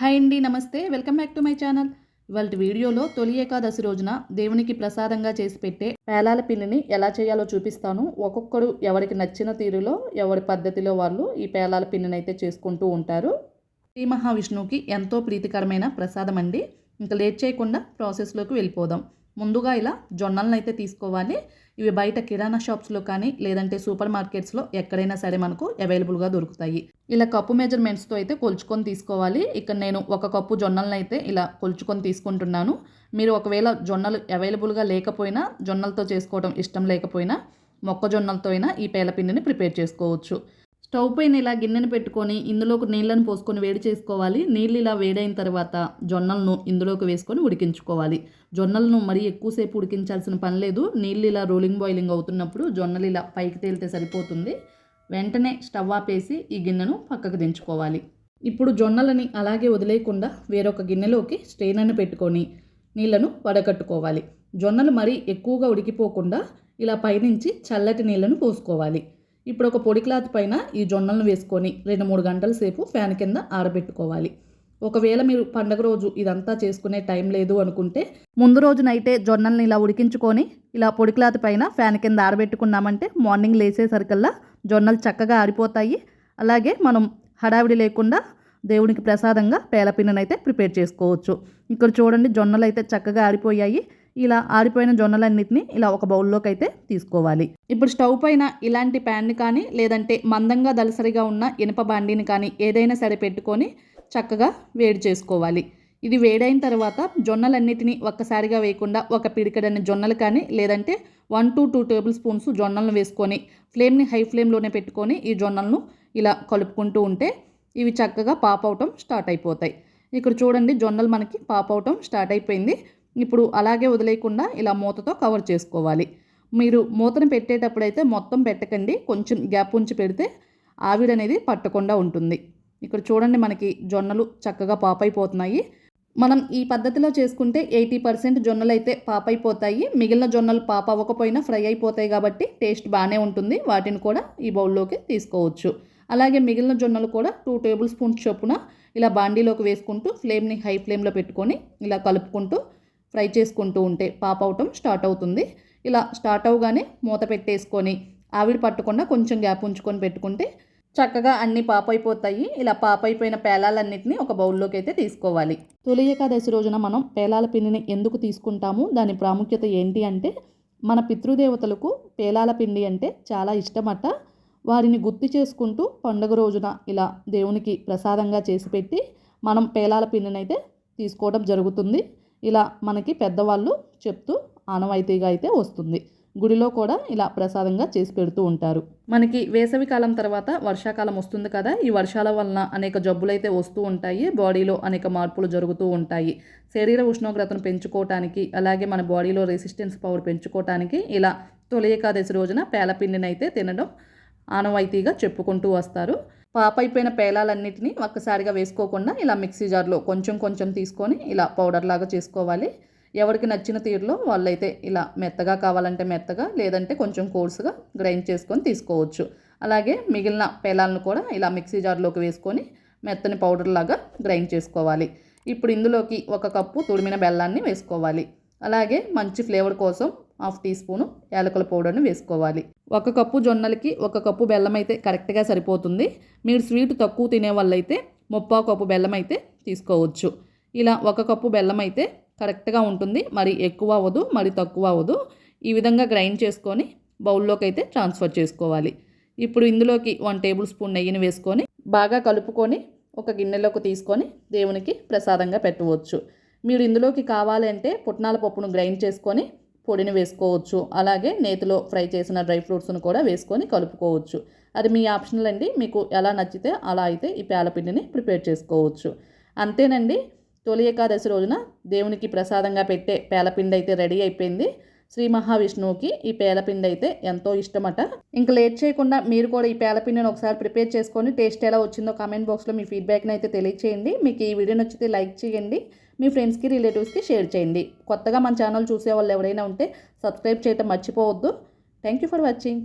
Hi అండి నమస్తే. Welcome back to my channel. ఇవాళ వీడియోలో తొలి ఏకాదశి రోజున దేవునికి ప్రసాదంగా చేసి పెట్టే పేలాల పిండిని ఎలా చేయాలో చూపిస్తాను. ఒక్కొక్కరు ఎవరికి నచ్చిన తీరులో ఎవరి పద్ధతిలో వాళ్ళు ఈ పేలాల పిండిని అయితే చేసుకుంటూ ఉంటారు. శ్రీ మహావిష్ణువుకి ఎంతో ప్రీతికరమైన ప్రసాదం అండి. ఇంకా లేట్ చేయకుండా ప్రాసెస్లోకి వెళ్ళిపోదాం. ముందుగా ఇలా జొన్నలను అయితే తీసుకోవాలి. ఇవి బయట కిరాణా షాప్స్లో కానీ లేదంటే సూపర్ మార్కెట్స్లో ఎక్కడైనా సరే మనకు అవైలబుల్గా దొరుకుతాయి. ఇలా కప్పు మెజర్మెంట్స్తో అయితే కొలుచుకొని తీసుకోవాలి. ఇక్కడ నేను ఒక కప్పు జొన్నలను అయితే ఇలా కొలుచుకొని తీసుకుంటున్నాను. మీరు ఒకవేళ జొన్నలు అవైలబుల్గా లేకపోయినా జొన్నలతో చేసుకోవడం ఇష్టం లేకపోయినా మొక్కజొన్నలతో అయినా ఈ పేలపిండిని ప్రిపేర్ చేసుకోవచ్చు. స్టవ్ పైన ఇలా గిన్నెను పెట్టుకొని ఇందులోకి నీళ్ళను పోసుకొని వేడి చేసుకోవాలి. నీళ్ళు ఇలా వేడైన తర్వాత జొన్నలను ఇందులోకి వేసుకొని ఉడికించుకోవాలి. జొన్నలను మరీ ఎక్కువసేపు ఉడికించాల్సిన పని లేదు. నీళ్ళు ఇలా రోలింగ్ బాయిలింగ్ అవుతున్నప్పుడు జొన్నలు ఇలా పైకి తేలితే సరిపోతుంది. వెంటనే స్టవ్ ఆపేసి ఈ గిన్నెను పక్కకు దించుకోవాలి. ఇప్పుడు జొన్నలని అలాగే వదిలేయకుండా వేరొక గిన్నెలోకి స్ట్రెయినర్ని పెట్టుకొని నీళ్ళను వడకట్టుకోవాలి. జొన్నలు మరీ ఎక్కువగా ఉడికిపోకుండా ఇలా పైనుంచి చల్లటి నీళ్ళను పోసుకోవాలి. ఇప్పుడు ఒక పొడి క్లాత్ పైన ఈ జొన్నలను వేసుకొని రెండు మూడు గంటల సేపు ఫ్యాన్ కింద ఆరబెట్టుకోవాలి. ఒకవేళ మీరు పండగ రోజు ఇదంతా చేసుకునే టైం లేదు అనుకుంటే ముందు రోజునైతే జొన్నల్ని ఇలా ఉడికించుకొని ఇలా పొడి క్లాత్ పైన ఫ్యాన్ కింద ఆరబెట్టుకున్నామంటే మార్నింగ్ లేచేసరికల్లా జొన్నలు చక్కగా ఆరిపోతాయి. అలాగే మనం హడావిడి లేకుండా దేవునికి ప్రసాదంగా పేలపిన్ననైతే ప్రిపేర్ చేసుకోవచ్చు. ఇక్కడ చూడండి జొన్నలు అయితే చక్కగా ఆరిపోయాయి. ఇలా ఆరిపోయిన జొన్నలన్నిటిని ఇలా ఒక బౌల్లోకి అయితే తీసుకోవాలి. ఇప్పుడు స్టవ్ పైన ఇలాంటి ప్యాన్ని కానీ లేదంటే మందంగా దలసరిగా ఉన్న ఇనుప బాండీని కానీ ఏదైనా సరే పెట్టుకొని చక్కగా వేడి చేసుకోవాలి. ఇది వేడైన తర్వాత జొన్నలన్నిటిని ఒక్కసారిగా వేయకుండా ఒక పిడికడని జొన్నలు కానీ లేదంటే one to two table spoons జొన్నలను వేసుకొని ఫ్లేమ్ని హై ఫ్లేమ్లోనే పెట్టుకొని ఈ జొన్నలను ఇలా కలుపుకుంటూ ఉంటే ఇవి చక్కగా పాప్ అవటం స్టార్ట్ అయిపోతాయి. ఇక్కడ చూడండి జొన్నలు మనకి పాప్ అవటం స్టార్ట్ అయిపోయింది. ఇప్పుడు అలాగే వదిలేయకుండా ఇలా మూతతో కవర్ చేసుకోవాలి. మీరు మూతను పెట్టేటప్పుడైతే మొత్తం పెట్టకండి. కొంచెం గ్యాప్ ఉంచి పెడితే ఆవిడ అనేది పట్టకుండా ఉంటుంది. ఇక్కడ చూడండి మనకి జొన్నలు చక్కగా పాపైపోతున్నాయి. మనం ఈ పద్ధతిలో చేసుకుంటే ఎయిటీ పర్సెంట్ జొన్నలు అయితే పాపైపోతాయి. మిగిలిన జొన్నలు పాప అవ్వకపోయినా ఫ్రై అయిపోతాయి కాబట్టి టేస్ట్ బాగానే ఉంటుంది. వాటిని కూడా ఈ బౌల్లోకి తీసుకోవచ్చు. అలాగే మిగిలిన జొన్నలు కూడా టూ టేబుల్ స్పూన్స్ చొప్పున ఇలా బాండీలోకి వేసుకుంటూ ఫ్లేమ్ని హై ఫ్లేమ్లో పెట్టుకొని ఇలా కలుపుకుంటూ ఫ్రై చేసుకుంటూ ఉంటే పాప్ అవటం స్టార్ట్ అవుతుంది. ఇలా స్టార్ట్ అవగానే మూత పెట్టేసుకొని ఆవిరి పట్టకుండా కొంచెం గ్యాప్ ఉంచుకొని పెట్టుకుంటే చక్కగా అన్ని పాప అయిపోతాయి. ఇలా పాప అయిపోయిన పేలాలన్నింటినీ ఒక బౌల్లోకి అయితే తీసుకోవాలి. తొలి ఏకాదశి రోజున మనం పేలాల పిండిని ఎందుకు తీసుకుంటాము? దాని ప్రాముఖ్యత ఏంటి అంటే మన పితృదేవతలకు పేలాల పిండి అంటే చాలా ఇష్టమట. వారిని గుర్తు చేసుకుంటూ పండుగ రోజున ఇలా దేవునికి ప్రసాదంగా చేసి పెట్టి మనం పేలాల పిండినైతే తీసుకోవడం జరుగుతుంది. ఇలా మనకి పెద్దవాళ్ళు చెప్తూ ఆనవాయితీగా అయితే వస్తుంది. గుడిలో కూడా ఇలా ప్రసాదంగా చేసి పెడుతూ ఉంటారు. మనకి వేసవి కాలం తర్వాత వర్షాకాలం వస్తుంది కదా ఈ వర్షాల వలన అనేక జబ్బులు అయితే వస్తూ ఉంటాయి బాడీలో అనేక మార్పులు జరుగుతూ ఉంటాయి. శరీర ఉష్ణోగ్రతను పెంచుకోవటానికి అలాగే మన బాడీలో రెసిస్టెన్స్ పవర్ పెంచుకోవటానికి ఇలా తొలి ఏకాదశి రోజున పేలపిండిని అయితే తినడం ఆనవాయితీగా చెప్పుకుంటూ వస్తారు. పాప అయిపోయిన పేలాలన్నిటిని ఒక్కసారిగా వేసుకోకుండా ఇలా మిక్సీ జార్లో కొంచెం కొంచెం తీసుకొని ఇలా పౌడర్ లాగా చేసుకోవాలి. ఎవరికి నచ్చిన తీరులో వాళ్ళైతే ఇలా మెత్తగా కావాలంటే మెత్తగా లేదంటే కొంచెం కోర్సుగా గ్రైండ్ చేసుకొని తీసుకోవచ్చు. అలాగే మిగిలిన పేలాలను కూడా ఇలా మిక్సీ జార్లోకి వేసుకొని మెత్తని పౌడర్ లాగా గ్రైండ్ చేసుకోవాలి. ఇప్పుడు ఇందులోకి ఒక కప్పు తుడిమిన బెల్లాన్ని వేసుకోవాలి. అలాగే మంచి ఫ్లేవర్ కోసం హాఫ్ టీ స్పూను యాలకుల పౌడర్ని వేసుకోవాలి. ఒక కప్పు జొన్నలకి ఒక కప్పు బెల్లం అయితే కరెక్ట్గా సరిపోతుంది. మీరు స్వీట్ తక్కువ తినే వాళ్ళైతే ముప్పావు కప్పు బెల్లం అయితే తీసుకోవచ్చు. ఇలా ఒక కప్పు బెల్లం అయితే కరెక్ట్గా ఉంటుంది. మరి ఎక్కువ అవ్వదు మరి తక్కువ అవ్వదు. ఈ విధంగా గ్రైండ్ చేసుకొని బౌల్లోకి అయితే ట్రాన్స్ఫర్ చేసుకోవాలి. ఇప్పుడు ఇందులోకి వన్ టేబుల్ స్పూన్ నెయ్యిని వేసుకొని బాగా కలుపుకొని ఒక గిన్నెలోకి తీసుకొని దేవునికి ప్రసాదంగా పెట్టవచ్చు. మీరు ఇందులోకి కావాలంటే పుట్నాల పప్పును గ్రైండ్ చేసుకొని పొడిని వేసుకోవచ్చు. అలాగే నేతిలో ఫ్రై చేసిన డ్రై ఫ్రూట్స్ను కూడా వేసుకొని కలుపుకోవచ్చు. అది మీ ఆప్షనల్ అండి. మీకు ఎలా నచ్చితే అలా అయితే ఈ పేలపిండిని ప్రిపేర్ చేసుకోవచ్చు. అంతేనండి. తొలి ఏకాదశి రోజున దేవునికి ప్రసాదంగా పెట్టే పేలపిండి అయితే రెడీ అయిపోయింది. శ్రీ మహావిష్ణువుకి ఈ పేలపిండి అయితే ఎంతో ఇష్టమట. ఇంకా లేట్ చేయకుండా మీరు కూడా ఈ పేలపిండిని ఒకసారి ప్రిపేర్ చేసుకొని టేస్ట్ ఎలా వచ్చిందో కామెంట్ బాక్స్లో మీ ఫీడ్బ్యాక్ని అయితే తెలియచేయండి. మీకు ఈ వీడియో నచ్చితే లైక్ చేయండి. మీ ఫ్రెండ్స్కి రిలేటివ్స్కి షేర్ చేయండి. కొత్తగా మన ఛానల్ చూసే వాళ్ళు ఎవరైనా ఉంటే సబ్స్క్రైబ్ చేయటం మర్చిపోవద్దు. Thank you for watching.